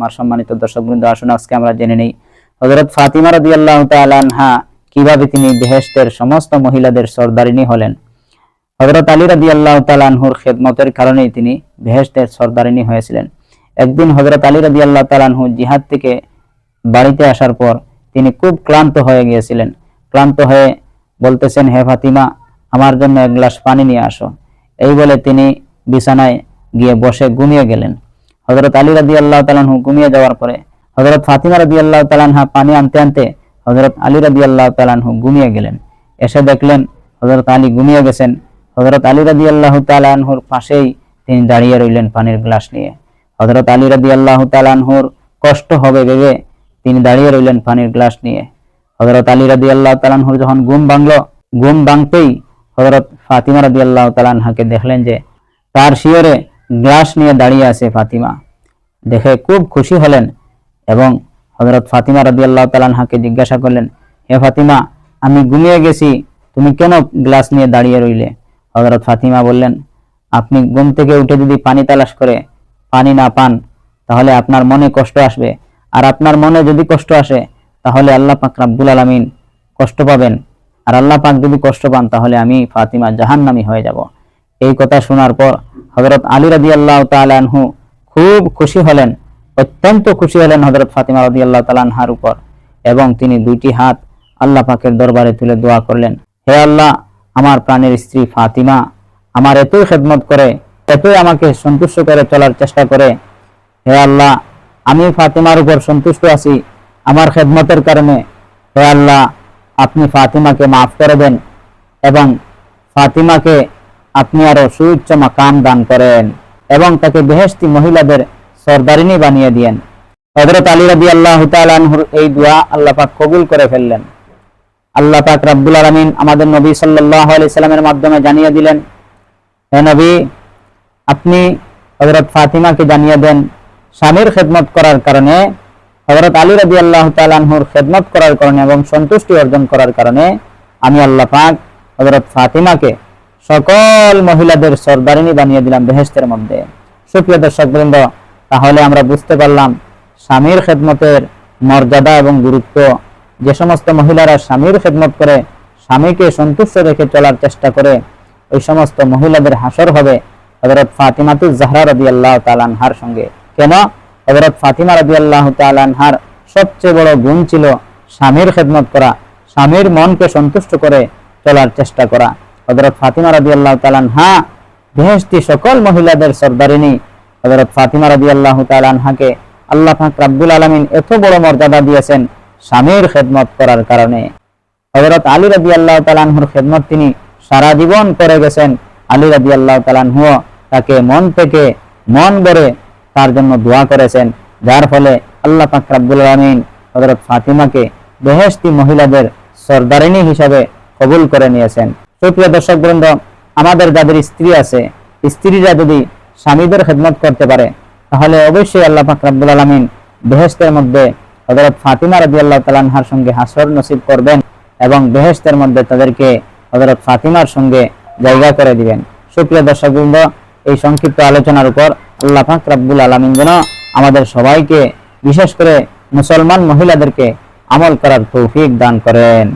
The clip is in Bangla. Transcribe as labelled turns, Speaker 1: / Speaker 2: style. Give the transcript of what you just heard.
Speaker 1: আমার সম্মানিত দর্শক বৃন্দ আসুন আজকে আমরা জেনে নেই হজরত ফাতিমা রাদিয়াল্লাহু তাআলা আনহা কীভাবে তিনি বেহেশতের সমস্ত মহিলাদের সর্দারিনী হলেন। হজরত আলী রাদিয়াল্লাহু তাআলা আনহুর খেদমতের কারণেই তিনি বেহেশতের সর্দারিনী হয়েছিলেন। একদিন হজরত আলী রাদিয়াল্লাহু তাআলা আনহু জিহাদ থেকে বাড়িতে আসার পর তিনি খুব ক্লান্ত হয়ে গিয়েছিলেন। ক্লান্ত হয়ে বলতেছেন, হে ফাতিমা, আমার জন্য এক গ্লাস পানি নিয়ে আসো। এই বলে তিনি বিছানায় গিয়ে বসে ঘুমিয়ে গেলেন। হজরত আলী রাদি আল্লাহ তালানহু ঘুমিয়ে যাওয়ার পরে হজরত ফাতিমা রাদি আল্লাহ তালানহা পানি আনতে আনতে হজরত আলী রাদি আল্লাহ তালানহু ঘুমিয়ে গেলেন। এসে দেখলেন হজরত আলী ঘুমিয়ে গেছেন। হজরত আলী রাদি আল্লাহ তালানহুর পাশেই তিনি দাঁড়িয়ে রইলেন পানির গ্লাস নিয়ে। হজরত আলী রাদি আল্লাহ তালানহুর কষ্ট হবে ভেবে তিনি দাঁড়িয়ে রইলেন পানির গ্লাস নিয়ে। হজরত আলী রাদি আল্লাহ তালানহুর যখন ঘুম ভাঙলো, ঘুম ভাঙতেই হজরত ফাতিমা রাদি আল্লাহ তালানহাকে দেখলেন যে তার শিয়রে গ্লাস নিয়ে দাঁড়িয়ে আছে ফাতিমা। দেখে খুব খুশি হলেন এবং হজরত ফাতিমা রাদি আল্লাহ তালানহাকে জিজ্ঞাসা করলেন হে ফাতিমা, আমি ঘুমিয়ে গেছি, তুমি কেন গ্লাস নিয়ে দাঁড়িয়ে রইলে? হজরত ফাতিমা বললেন, আপনি ঘুম থেকে উঠে যদি পানি তালাশ করে, পানি না পান, তাহলে আপনার মনে কষ্ট আসবে। আর আপনার মনে যদি কষ্ট আসে, তাহলে আল্লাহ পাক রাব্বুল আলামিন কষ্ট পাবেন। আর আল্লাহ পাক যদি কষ্ট পান, তাহলে আমি ফাতিমা জাহান্নামী হয়ে যাব। এই কথা শোনার পর হজরত আলী রাদি আল্লাহ তালানহু খুব খুশি হলেন, অত্যন্ত খুশি হলেন হজরত ফাতিমা রাদি আল্লাহ তালানহার উপর এবং তিনি দুইটি হাত আল্লাহ পাকের দরবারে তুলে দোয়া করলেন, হে আল্লাহ, আমার প্রাণের স্ত্রী ফাতিমা আমার এতই খেদমত করে এতই আমাকে সন্তুষ্ট করে চলার চেষ্টা করে, হে আল্লাহ, আমি ফাতিমার উপর সন্তুষ্ট আছি, আমার খেদমতের কারণে, হে আল্লাহ, আপনি ফাতিমাকে মাফ করে দেন এবং ফাতিমাকে আপনি আরও সুউচ্চ মাকাম দান করেন এবং তাকে বেহেশতি মহিলাদের সর্দারিনী বানিয়ে দিয়েন। হজরত আলী রাবি আল্লাহ তালহুর এই দোয়া আল্লাহ পাক কবুল করে ফেললেন। আল্লাহ পাক রাব্বুল আলমিন আমাদের নবী সাল্লাহ আলি সাল্লামের মাধ্যমে জানিয়ে দিলেন, হে নবী, আপনি হজরত ফাতিমাকে জানিয়ে দেন, স্বামীর খেদমত করার কারণে হজরত আলী রাবি আল্লাহ তালানহুর খেদমত করার কারণে এবং সন্তুষ্টি অর্জন করার কারণে আমি আল্লাহ পাক হজরত ফাতিমাকে সকল মহিলাদের সর্দারিনী বানিয়ে দিলাম বেহেস্তের মধ্যে। সুপ্রিয় দর্শক বৃন্দ তাহলে আমরা বুঝতে পারলাম স্বামীর খেদমতের মর্যাদা এবং গুরুত্ব। যে সমস্ত মহিলারা স্বামীর খেদমত করে স্বামীকে সন্তুষ্ট রেখে চলার চেষ্টা করে, ওই সমস্ত মহিলাদের হাসর হবে হজরত ফাতিমাতু জাহরা রবি আল্লাহ তালানহার সঙ্গে। কেন? হজরত ফাতিমা রবি আল্লাহ তালানহার সবচেয়ে বড় গুণ ছিল স্বামীর খেদমত করা, স্বামীর মনকে সন্তুষ্ট করে চলার চেষ্টা করা। হজরত ফাতিমা রবি আল্লাহ তালানহা বেহেস্তি সকল মহিলাদের সর্দারিনী। হজরত ফাতিমা রবি আল্লাহ তালানহাকে আল্লাহ পাক রাব্বুল আলমিন এত বড় মর্যাদা দিয়েছেন স্বামীর খেদমত করার কারণে। হজরত আলী রবি আল্লাহ তালানহুর খেদমত তিনি সারা জীবন করে গেছেন। আলী রবি আল্লাহ তালানহু তাকে মন থেকে মন ভরে তার জন্য দোয়া করেছেন। যার ফলে আল্লাহ পাক রাব্বুল আলমিন হজরত ফাতিমাকে বেহেস্তি মহিলাদের সর্দারিনী হিসাবে কবুল করে নিয়েছেন। সুপ্রিয় দর্শক বৃন্দ, আমাদের যাদের স্ত্রী আছে, স্ত্রীরা যদি স্বামীদের খেদমত করতে পারে, তাহলে অবশ্যই আল্লাহ পাক রাব্বুল আলমিন বেহেস্তের মধ্যে হজরত ফাতিমা রবি আল্লাহ তালানহার সঙ্গে হাসর নসিব করবেন এবং বেহেস্তের মধ্যে তাদেরকে হজরত ফাতিমার সঙ্গে জায়গা করে দিবেন। সুপ্রিয় দর্শক বৃন্দ, এই সংক্ষিপ্ত আলোচনার উপর আল্লাহ পাক রাব্বুল আলমিন যেন আমাদের সবাইকে, বিশেষ করে মুসলমান মহিলাদেরকে আমল করার তৌফিক দান করেন।